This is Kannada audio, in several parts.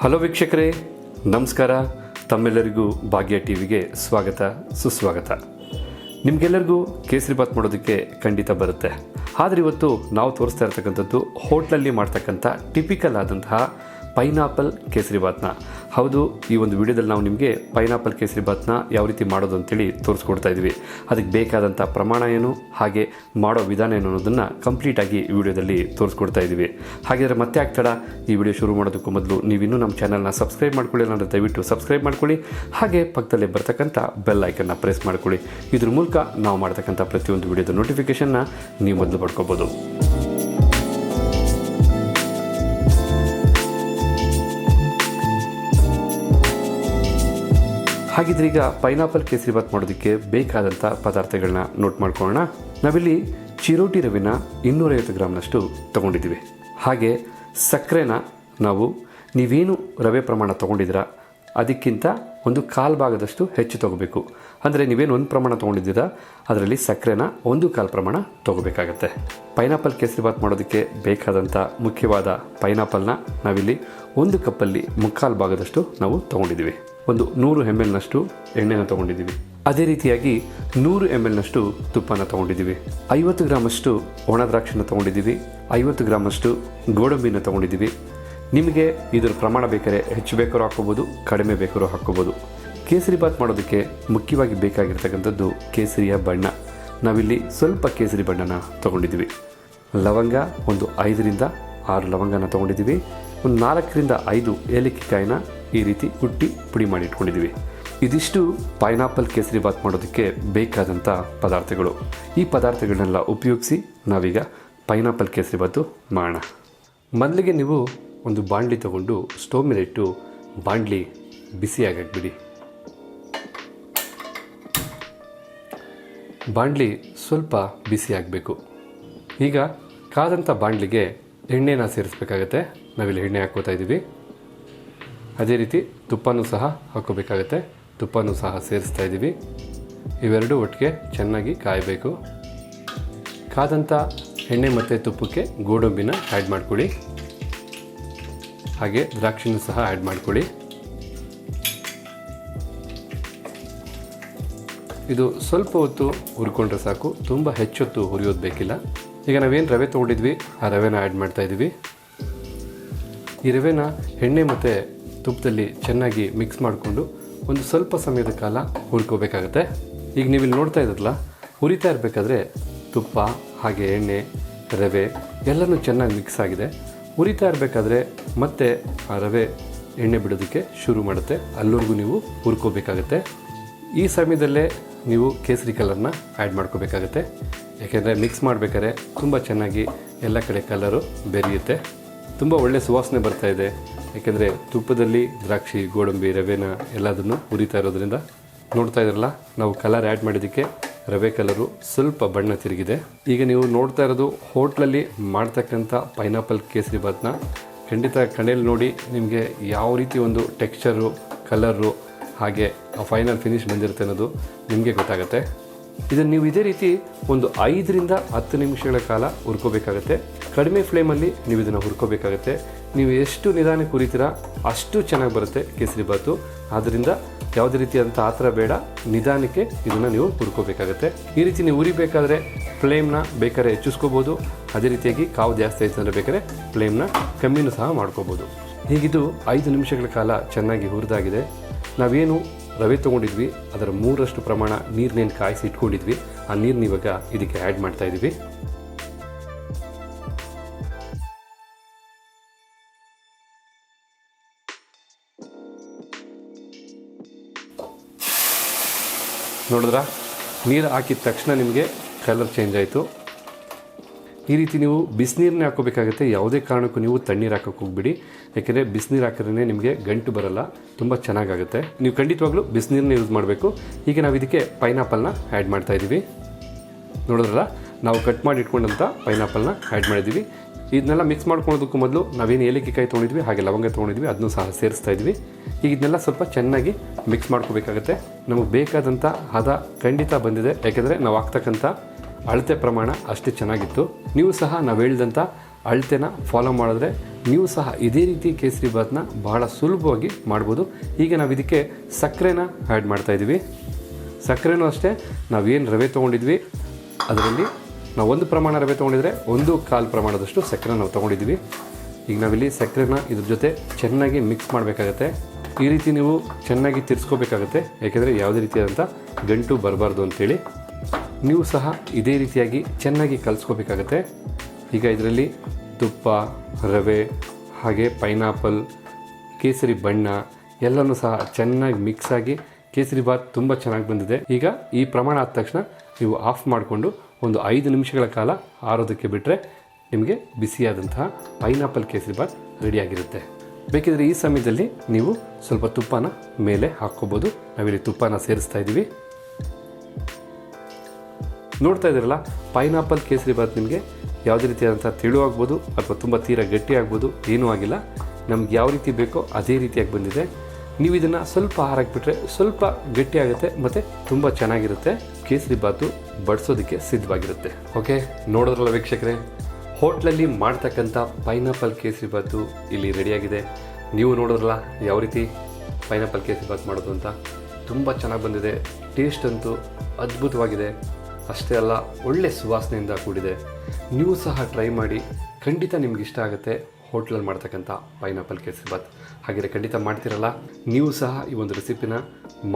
ಹಲೋ ವೀಕ್ಷಕರೇ, ನಮಸ್ಕಾರ. ತಮ್ಮೆಲ್ಲರಿಗೂ ಭಾಗ್ಯ ಟಿವಿಗೆ ಸ್ವಾಗತ, ಸುಸ್ವಾಗತ. ನಿಮಗೆಲ್ಲರಿಗೂ ಕೇಸರಿಬಾತ್ ಮಾಡೋದಕ್ಕೆ ಖಂಡಿತ ಬರುತ್ತೆ. ಆದರೆ ಇವತ್ತು ನಾವು ತೋರಿಸ್ತಾ ಇರ್ತಕ್ಕಂಥದ್ದು ಹೋಟ್ಲಲ್ಲಿ ಮಾಡ್ತಕ್ಕಂಥ ಟಿಪಿಕಲ್ ಆದಂತಹ ಪೈನಾಪಲ್ ಕೇಸರಿಬಾತ್ನ ಹೌದು, ಈ ಒಂದು ವಿಡಿಯೋದಲ್ಲಿ ನಾವು ನಿಮಗೆ ಪೈನಾಪಲ್ ಕೇಸರಿಬಾತ್ನ ಯಾವ ರೀತಿ ಮಾಡೋದು ಅಂತೇಳಿ ತೋರಿಸ್ಕೊಡ್ತಾ ಇದ್ವಿ. ಅದಕ್ಕೆ ಬೇಕಾದಂಥ ಪ್ರಮಾಣ ಏನು, ಹಾಗೆ ಮಾಡೋ ವಿಧಾನ ಏನು ಅನ್ನೋದನ್ನು ಕಂಪ್ಲೀಟಾಗಿ ಈ ವಿಡಿಯೋದಲ್ಲಿ ತೋರಿಸ್ಕೊಡ್ತಾ ಇದ್ದೀವಿ ಹಾಗಿದ್ರೆ ಮತ್ತೆ ಆಗ್ತಾಡ ಈ ವಿಡಿಯೋ ಶುರು ಮಾಡೋದಕ್ಕೂ ಮೊದಲು ನೀವಿನ್ನೂ ನಮ್ಮ ಚಾನಲ್ನ ಸಬ್ಸ್ಕ್ರೈಬ್ ಮಾಡ್ಕೊಳ್ಳಿ ಅಂದರೆ ದಯವಿಟ್ಟು ಸಬ್ಸ್ಕ್ರೈಬ್ ಮಾಡ್ಕೊಳ್ಳಿ. ಹಾಗೆ ಪಕ್ಕದಲ್ಲೇ ಬರ್ತಕ್ಕಂಥ ಬೆಲ್ ಐಕನ್ನ ಪ್ರೆಸ್ ಮಾಡ್ಕೊಳ್ಳಿ. ಇದ್ರ ಮೂಲಕ ನಾವು ಮಾಡ್ತಕ್ಕಂಥ ಪ್ರತಿಯೊಂದು ವಿಡಿಯೋದ ನೋಟಿಫಿಕೇಷನ್ನ ನೀವು ಮೊದಲು ಪಡ್ಕೋಬೋದು. ಹಾಗಿದ್ರೆ ಈಗ ಪೈನಾಪಲ್ ಕೇಸರಿಬಾತ್ ಮಾಡೋದಕ್ಕೆ ಬೇಕಾದಂಥ ಪದಾರ್ಥಗಳನ್ನ ನೋಟ್ ಮಾಡ್ಕೊಳ್ಳೋಣ. ನಾವಿಲ್ಲಿ ಚಿರೋಟಿ ರವಿನ ಇನ್ನೂರೈವತ್ತು ಗ್ರಾಮ್ನಷ್ಟು ತಗೊಂಡಿದ್ದೀವಿ. ಹಾಗೆ ಸಕ್ಕರೆನ ನಾವು ನೀವೇನು ರವೆ ಪ್ರಮಾಣ ತೊಗೊಂಡಿದ್ದೀರಾ, ಅದಕ್ಕಿಂತ ಒಂದು ಕಾಲು ಭಾಗದಷ್ಟು ಹೆಚ್ಚು ತಗೋಬೇಕು. ಅಂದರೆ ನೀವೇನು ಒಂದು ಪ್ರಮಾಣ ತೊಗೊಂಡಿದ್ದೀರಾ, ಅದರಲ್ಲಿ ಸಕ್ಕರೆನ ಒಂದು ಕಾಲು ಪ್ರಮಾಣ ತೊಗೋಬೇಕಾಗತ್ತೆ. ಪೈನಾಪಲ್ ಕೇಸರಿಬಾತ್ ಮಾಡೋದಕ್ಕೆ ಬೇಕಾದಂಥ ಮುಖ್ಯವಾದ ಪೈನಾಪಲ್ನ ನಾವಿಲ್ಲಿ ಒಂದು ಕಪ್ಪಲ್ಲಿ ಮುಕ್ಕಾಲು ಭಾಗದಷ್ಟು ನಾವು ತೊಗೊಂಡಿದ್ದೀವಿ. ಒಂದು ನೂರು ಎಂ ಎಲ್ನಷ್ಟು ಎಣ್ಣೆನ ತೊಗೊಂಡಿದ್ದೀವಿ. ಅದೇ ರೀತಿಯಾಗಿ ನೂರು ಎಂ ಎಲ್ನಷ್ಟು ತುಪ್ಪನ ತೊಗೊಂಡಿದ್ದೀವಿ. ಐವತ್ತು ಗ್ರಾಮಷ್ಟು ಒಣ ದ್ರಾಕ್ಷಿನ ತೊಗೊಂಡಿದ್ದೀವಿ. ಐವತ್ತು ಗ್ರಾಮಷ್ಟು ಗೋಡಂಬಿನ ತೊಗೊಂಡಿದ್ದೀವಿ. ನಿಮಗೆ ಇದರ ಪ್ರಮಾಣ ಬೇಕಾದ್ರೆ ಹೆಚ್ಚು ಬೇಕಾದ್ರೂ ಹಾಕ್ಕೋಬೋದು, ಕಡಿಮೆ ಬೇಕಾದ್ರೂ ಹಾಕ್ಕೋಬೋದು. ಕೇಸರಿ ಬಾತ್ ಮಾಡೋದಕ್ಕೆ ಮುಖ್ಯವಾಗಿ ಬೇಕಾಗಿರ್ತಕ್ಕಂಥದ್ದು ಕೇಸರಿಯ ಬಣ್ಣ. ನಾವಿಲ್ಲಿ ಸ್ವಲ್ಪ ಕೇಸರಿ ಬಣ್ಣನ ತೊಗೊಂಡಿದ್ದೀವಿ. ಲವಂಗ ಒಂದು ಐದರಿಂದ ಆರು ಲವಂಗನ ತೊಗೊಂಡಿದ್ದೀವಿ. ಒಂದು ನಾಲ್ಕರಿಂದ ಐದು ಏಲಕ್ಕಿಕಾಯಿನ ಈ ರೀತಿ ಹುಟ್ಟಿ ಪುಡಿ ಮಾಡಿ ಇಟ್ಕೊಂಡಿದ್ದೀವಿ. ಇದಿಷ್ಟು ಪೈನಾಪಲ್ ಕೇಸರಿ ಬಾತ್ ಮಾಡೋದಕ್ಕೆ ಬೇಕಾದಂಥ ಪದಾರ್ಥಗಳು. ಈ ಪದಾರ್ಥಗಳನ್ನೆಲ್ಲ ಉಪಯೋಗಿಸಿ ನಾವೀಗ ಪೈನಾಪಲ್ ಕೇಸರಿ ಬಾತು ಮಾಡೋಣ. ಮೊದಲಿಗೆ ನೀವು ಒಂದು ಬಾಣಲಿ ತಗೊಂಡು ಸ್ಟೋವ್ ಮೇಲೆ ಇಟ್ಟು ಬಾಣಲಿ ಬಿಸಿಯಾಗಾಕ್ಬಿಡಿ. ಬಾಂಡ್ಲಿ ಸ್ವಲ್ಪ ಬಿಸಿ ಆಗಬೇಕು ಈಗ ಕಾದಂಥ ಬಾಣಲಿಗೆ ಎಣ್ಣೆನ ಸೇರಿಸ್ಬೇಕಾಗತ್ತೆ. ನಾವಿಲ್ಲಿ ಎಣ್ಣೆ ಹಾಕೋತಾ ಇದ್ದೀವಿ. ಅದೇ ರೀತಿ ತುಪ್ಪನೂ ಸಹ ಹಾಕೋಬೇಕಾಗತ್ತೆ. ತುಪ್ಪನೂ ಸಹ ಸೇರಿಸ್ತಾ ಇದ್ದೀವಿ. ಇವೆರಡೂ ಒಟ್ಟಿಗೆ ಚೆನ್ನಾಗಿ ಕಾಯಬೇಕು. ಕಾದಂಥ ಎಣ್ಣೆ ಮತ್ತು ತುಪ್ಪಕ್ಕೆ ಗೋಡಂಬಿನ ಆ್ಯಡ್ ಮಾಡ್ಕೊಳ್ಳಿ. ಹಾಗೆ ದ್ರಾಕ್ಷಿನೂ ಸಹ ಆ್ಯಡ್ ಮಾಡ್ಕೊಳ್ಳಿ. ಇದು ಸ್ವಲ್ಪ ಹೊತ್ತು ಹುರ್ಕೊಂಡ್ರೆ ಸಾಕು. ತುಂಬ ಹೆಚ್ಚೊತ್ತು ಹುರಿಯೋದು ಬೇಕಿಲ್ಲ. ಈಗ ನಾವೇನು ರವೆ ತೊಗೊಂಡಿದ್ವಿ, ಆ ರವೆನ ಆ್ಯಡ್ ಮಾಡ್ತಾಯಿದ್ವಿ ಈ ರವೆನ ಎಣ್ಣೆ ಮತ್ತು ತುಪ್ಪದಲ್ಲಿ ಚೆನ್ನಾಗಿ ಮಿಕ್ಸ್ ಮಾಡಿಕೊಂಡು ಒಂದು ಸ್ವಲ್ಪ ಸಮಯದ ಕಾಲ ಹುರ್ಕೋಬೇಕಾಗತ್ತೆ. ಈಗ ನೀವು ಇಲ್ಲಿ ನೋಡ್ತಾ ಇದ್ರಲ್ಲ, ಹುರಿತಾ ಇರಬೇಕಾದ್ರೆ ತುಪ್ಪ, ಹಾಗೆ ಎಣ್ಣೆ, ರವೆ ಎಲ್ಲನೂ ಚೆನ್ನಾಗಿ ಮಿಕ್ಸ್ ಆಗಿದೆ. ಹುರಿತಾ ಇರಬೇಕಾದ್ರೆ ಮತ್ತೆ ಆ ರವೆ ಎಣ್ಣೆ ಬಿಡೋದಕ್ಕೆ ಶುರು ಮಾಡುತ್ತೆ. ಅಲ್ಲಿವರೆಗೂ ನೀವು ಹುರ್ಕೋಬೇಕಾಗತ್ತೆ. ಈ ಸಮಯದಲ್ಲೇ ನೀವು ಕೇಸರಿ ಕಲರ್ನ ಆ್ಯಡ್ ಮಾಡ್ಕೋಬೇಕಾಗತ್ತೆ. ಯಾಕೆಂದರೆ ಮಿಕ್ಸ್ ಮಾಡಬೇಕಾದ್ರೆ ತುಂಬ ಚೆನ್ನಾಗಿ ಎಲ್ಲ ಕಡೆ ಕಲರು ಬೆರೆಯುತ್ತೆ. ತುಂಬ ಒಳ್ಳೆಯ ಸುವಾಸನೆ ಬರ್ತಾ ಇದೆ. ಯಾಕೆಂದರೆ ತುಪ್ಪದಲ್ಲಿ ದ್ರಾಕ್ಷಿ, ಗೋಡಂಬಿ, ರವೆನ ಎಲ್ಲದನ್ನು ಹುರಿತಾ ಇರೋದ್ರಿಂದ ನೋಡ್ತಾ ಇದ್ರಲ್ಲ, ನಾವು ಕಲರ್ ಆ್ಯಡ್ ಮಾಡಿದ್ದಕ್ಕೆ ರವೆ ಕಲರು ಸ್ವಲ್ಪ ಬಣ್ಣ ತಿರುಗಿದೆ. ಈಗ ನೀವು ನೋಡ್ತಾ ಇರೋದು ಹೋಟ್ಲಲ್ಲಿ ಮಾಡ್ತಕ್ಕಂಥ ಪೈನಾಪಲ್ ಕೇಸರಿ ಬಾತ್ನ ಖಂಡಿತ ಕಣ್ಣಲ್ಲಿ ನೋಡಿ ನಿಮಗೆ ಯಾವ ರೀತಿ ಒಂದು ಟೆಕ್ಸ್ಚರು ಕಲರು ಹಾಗೆ ಫೈನಲ್ ಫಿನಿಶ್ ಬಂದಿರುತ್ತೆ ಅನ್ನೋದು ನಿಮಗೆ ಗೊತ್ತಾಗುತ್ತೆ. ಇದನ್ನು ನೀವು ಇದೇ ರೀತಿ ಒಂದು ಐದರಿಂದ ಹತ್ತು ನಿಮಿಷಗಳ ಕಾಲ ಹುರ್ಕೋಬೇಕಾಗತ್ತೆ. ಕಡಿಮೆ ಫ್ಲೇಮಲ್ಲಿ ನೀವು ಇದನ್ನು ಹುರ್ಕೋಬೇಕಾಗತ್ತೆ. ನೀವು ಎಷ್ಟು ನಿಧಾನಕ್ಕೆ ಹುರಿತೀರಾ ಅಷ್ಟು ಚೆನ್ನಾಗಿ ಬರುತ್ತೆ ಕೇಸರಿ ಬಾತು. ಆದ್ದರಿಂದ ಯಾವುದೇ ರೀತಿಯಾದಂಥ ಆತರ ಬೇಡ. ನಿಧಾನಕ್ಕೆ ಇದನ್ನು ನೀವು ಹುರ್ಕೋಬೇಕಾಗತ್ತೆ. ಈ ರೀತಿ ನೀವು ಉರಿಬೇಕಾದ್ರೆ ಫ್ಲೇಮ್ನ ಬೇಕಾದ್ರೆ ಹೆಚ್ಚಿಸ್ಕೋಬೋದು. ಅದೇ ರೀತಿಯಾಗಿ ಕಾವು ಜಾಸ್ತಿ ಆಯಿತು ಅಂದರೆ ಬೇಕಾದ್ರೆ ಫ್ಲೇಮ್ನ ಕಮ್ಮಿನೂ ಸಹ ಮಾಡ್ಕೋಬೋದು. ಹೀಗಿದು ಐದು ನಿಮಿಷಗಳ ಕಾಲ ಚೆನ್ನಾಗಿ ಹುರಿದಾಗಿದೆ. ನಾವೇನು ರವೆ ತೊಗೊಂಡಿದ್ವಿ. ಅದರ ಮೂರಷ್ಟು ಪ್ರಮಾಣ ನೀರನ್ನೇನು ಕಾಯಿಸಿ ಇಟ್ಕೊಂಡಿದ್ವಿ ಆ ನೀರನ್ನ ಇವಾಗ ಇದಕ್ಕೆ ಆ್ಯಡ್ ಮಾಡ್ತಾ ಇದ್ದೀವಿ ನೋಡಿದ್ರಾ? ನೀರು ಹಾಕಿದ ತಕ್ಷಣ ನಿಮಗೆ ಕಲರ್ ಚೇಂಜ್ ಆಯಿತು. ಈ ರೀತಿ ನೀವು ಬಿಸಿನೀರನ್ನೇ ಹಾಕೋಬೇಕಾಗುತ್ತೆ ಯಾವುದೇ ಕಾರಣಕ್ಕೂ ನೀವು ತಣ್ಣೀರು ಹಾಕೋಕೆ ಹೋಗ್ಬಿಡಿ. ಯಾಕೆಂದರೆ ಬಿಸಿನೀರು ಹಾಕಿದ್ರೆ ನಿಮಗೆ ಗಂಟು ಬರಲ್ಲ, ತುಂಬ ಚೆನ್ನಾಗಾಗುತ್ತೆ. ನೀವು ಖಂಡಿತವಾಗ್ಲೂ ಬಿಸಿನೀರನ್ನ ಯೂಸ್ ಮಾಡಬೇಕು. ಈಗ ನಾವು ಇದಕ್ಕೆ ಪೈನಾಪಲ್ನ ಆ್ಯಡ್ ಮಾಡ್ತಾ ಇದ್ದೀವಿ. ನೋಡಿದ್ರಲ್ಲ, ನಾವು ಕಟ್ ಮಾಡಿ ಇಟ್ಕೊಂಡಂಥ ಪೈನಾಪಲ್ನ ಆ್ಯಡ್ ಮಾಡಿದ್ದೀವಿ. ಇದನ್ನೆಲ್ಲ ಮಿಕ್ಸ್ ಮಾಡ್ಕೊಳ್ಳೋದಕ್ಕೂ ಮೊದಲು ನಾವೇನು ಏಲಕ್ಕಿಕಾಯಿ ತೊಗೊಂಡಿದ್ವಿ, ಹಾಗೆ ಲವಂಗ ತೊಗೊಂಡಿದ್ವಿ, ಅದನ್ನು ಸಹ ಸೇರಿಸ್ತಾ ಇದ್ವಿ ಈಗ ಇದನ್ನೆಲ್ಲ ಸ್ವಲ್ಪ ಚೆನ್ನಾಗಿ ಮಿಕ್ಸ್ ಮಾಡ್ಕೋಬೇಕಾಗತ್ತೆ. ನಮಗೆ ಬೇಕಾದಂಥ ಹದ ಖಂಡಿತ ಬಂದಿದೆ. ಯಾಕೆಂದರೆ ನಾವು ಹಾಕ್ತಕ್ಕಂಥ ಅಳತೆ ಪ್ರಮಾಣ ಅಷ್ಟು ಚೆನ್ನಾಗಿತ್ತು. ನೀವು ಸಹ ನಾವು ಹೇಳಿದಂಥ ಅಳತೆನ ಫಾಲೋ ಮಾಡಿದ್ರೆ ನೀವು ಸಹ ಇದೇ ರೀತಿ ಕೇಸರಿ ಬಾತ್ನ ಬಹಳ ಸುಲಭವಾಗಿ ಮಾಡ್ಬೋದು. ಈಗ ನಾವು ಇದಕ್ಕೆ ಸಕ್ಕರೆನ ಆ್ಯಡ್ ಮಾಡ್ತಾ ಇದ್ದೀವಿ ಸಕ್ಕರೆನೂ ಅಷ್ಟೇ ನಾವೇನು ರವೆ ತೊಗೊಂಡಿದ್ವಿ, ಅದರಲ್ಲಿ ನಾವು ಒಂದು ಪ್ರಮಾಣ ರವೆ ತೊಗೊಂಡಿದ್ರೆ ಒಂದು ಕಾಲು ಪ್ರಮಾಣದಷ್ಟು ಸಕ್ಕರೆ ನಾವು ತೊಗೊಂಡಿದ್ವಿ. ಈಗ ನಾವಿಲ್ಲಿ ಸಕ್ಕರೆನ ಇದ್ರ ಜೊತೆ ಚೆನ್ನಾಗಿ ಮಿಕ್ಸ್ ಮಾಡಬೇಕಾಗತ್ತೆ. ಈ ರೀತಿ ನೀವು ಚೆನ್ನಾಗಿ ತಿರ್ಸ್ಕೋಬೇಕಾಗತ್ತೆ, ಯಾಕೆಂದರೆ ಯಾವುದೇ ರೀತಿಯಾದಂಥ ಗಂಟು ಬರಬಾರ್ದು ಅಂತೇಳಿ. ನೀವು ಸಹ ಇದೇ ರೀತಿಯಾಗಿ ಚೆನ್ನಾಗಿ ಕಲಿಸ್ಕೋಬೇಕಾಗತ್ತೆ. ಈಗ ಇದರಲ್ಲಿ ತುಪ್ಪ, ರವೆ, ಹಾಗೆ ಪೈನಾಪಲ್, ಕೇಸರಿ ಬಣ್ಣ ಎಲ್ಲನೂ ಸಹ ಚೆನ್ನಾಗಿ ಮಿಕ್ಸ್ ಆಗಿ ಕೇಸರಿ ಬಾತ್ ತುಂಬ ಚೆನ್ನಾಗಿ ಬಂದಿದೆ. ಈಗ ಈ ಪ್ರಮಾಣ ಆದ ತಕ್ಷಣ ನೀವು ಆಫ್ ಮಾಡಿಕೊಂಡು ಒಂದು ಐದು ನಿಮಿಷಗಳ ಕಾಲ ಆರೋದಕ್ಕೆ ಬಿಟ್ಟರೆ ನಿಮಗೆ ಬಿಸಿಯಾದಂತಹ ಪೈನಾಪಲ್ ಕೇಸರಿ ಬಾತ್ ರೆಡಿಯಾಗಿರುತ್ತೆ. ಬೇಕಿದ್ರೆ ಈ ಸಮಯದಲ್ಲಿ ನೀವು ಸ್ವಲ್ಪ ತುಪ್ಪನ ಮೇಲೆ ಹಾಕ್ಕೋಬೋದು. ನಾವಿಲ್ಲಿ ತುಪ್ಪನ ಸೇರಿಸ್ತಾ ಇದ್ದೀವಿ. ನೋಡ್ತಾ ಇದ್ದೀರಲ್ಲ ಪೈನಾಪಲ್ ಕೇಸರಿ ಬಾತ್ ನಿಮಗೆ ಯಾವುದೇ ರೀತಿಯಾದಂಥ ತಿಳು ಆಗ್ಬೋದು ಅಥವಾ ತುಂಬ ತೀರ ಗಟ್ಟಿ ಆಗ್ಬೋದು, ಏನೂ ಆಗಿಲ್ಲ. ನಮ್ಗೆ ಯಾವ ರೀತಿ ಬೇಕೋ ಅದೇ ರೀತಿಯಾಗಿ ಬಂದಿದೆ. ನೀವು ಇದನ್ನು ಸ್ವಲ್ಪ ಹಾರಾಕ್ಬಿಟ್ರೆ ಸ್ವಲ್ಪ ಗಟ್ಟಿಯಾಗುತ್ತೆ ಮತ್ತು ತುಂಬ ಚೆನ್ನಾಗಿರುತ್ತೆ. ಕೇಸರಿ ಬಾತು ಬಡಿಸೋದಕ್ಕೆ ಸಿದ್ಧವಾಗಿರುತ್ತೆ. ಓಕೆ, ನೋಡೋದ್ರಲ್ಲ ವೀಕ್ಷಕರೇ, ಹೋಟ್ಲಲ್ಲಿ ಮಾಡ್ತಕ್ಕಂಥ ಪೈನಾಪಲ್ ಕೇಸರಿ ಬಾತು ಇಲ್ಲಿ ರೆಡಿಯಾಗಿದೆ. ನೀವು ನೋಡೋದ್ರಲ್ಲ ಯಾವ ರೀತಿ ಪೈನಾಪಲ್ ಕೇಸರಿ ಬಾತ್ ಮಾಡೋದು ಅಂತ. ತುಂಬ ಚೆನ್ನಾಗಿ ಬಂದಿದೆ. ಟೇಸ್ಟ್ ಅಂತೂ ಅದ್ಭುತವಾಗಿದೆ. ಅಷ್ಟೇ ಅಲ್ಲ, ಒಳ್ಳೆ ಸುವಾಸನೆಯಿಂದ ಕೂಡಿದೆ. ನೀವು ಸಹ ಟ್ರೈ ಮಾಡಿ, ಖಂಡಿತ ನಿಮ್ಗೆ ಇಷ್ಟ ಆಗುತ್ತೆ ಹೋಟ್ಲಲ್ಲಿ ಮಾಡ್ತಕ್ಕಂಥ ಪೈನಾಪಲ್ ಕೇಸರಿ ಬಾತ್ ಹಾಗೆ ಖಂಡಿತ ಮಾಡ್ತಿರಲ್ಲ? ನೀವು ಸಹ ಈ ಒಂದು ರೆಸಿಪಿನ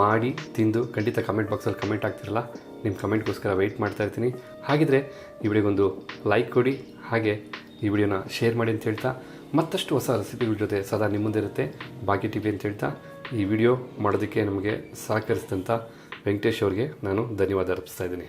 ಮಾಡಿ, ತಿಂದು ಖಂಡಿತ ಕಮೆಂಟ್ ಬಾಕ್ಸಲ್ಲಿ ಕಮೆಂಟ್ ಆಗ್ತಿರಲ್ಲ ನಿಮ್ಮ ಕಮೆಂಟ್ಗೋಸ್ಕರ ವೆಯ್ಟ್ ಮಾಡ್ತಾ ಇರ್ತೀನಿ. ಹಾಗಿದ್ರೆ ಈ ವಿಡಿಯೋಗೊಂದು ಲೈಕ್ ಕೊಡಿ, ಹಾಗೆ ಈ ವಿಡಿಯೋನ ಶೇರ್ ಮಾಡಿ ಅಂತ ಹೇಳ್ತಾ, ಮತ್ತಷ್ಟು ಹೊಸ ರೆಸಿಪಿಗಳ ಜೊತೆ ಸದಾ ನಿಮ್ಮ ಮುಂದೆ ಇರುತ್ತೆ ಭಾಗ್ಯ ಟಿ ಅಂತ ಹೇಳ್ತಾ, ಈ ವಿಡಿಯೋ ಮಾಡೋದಕ್ಕೆ ನಮಗೆ ಸಹಕರಿಸಿದಂಥ ವೆಂಕಟೇಶ್ ಅವ್ರಿಗೆ ನಾನು ಧನ್ಯವಾದ ಅರ್ಪಿಸ್ತಾ ಇದ್ದೀನಿ.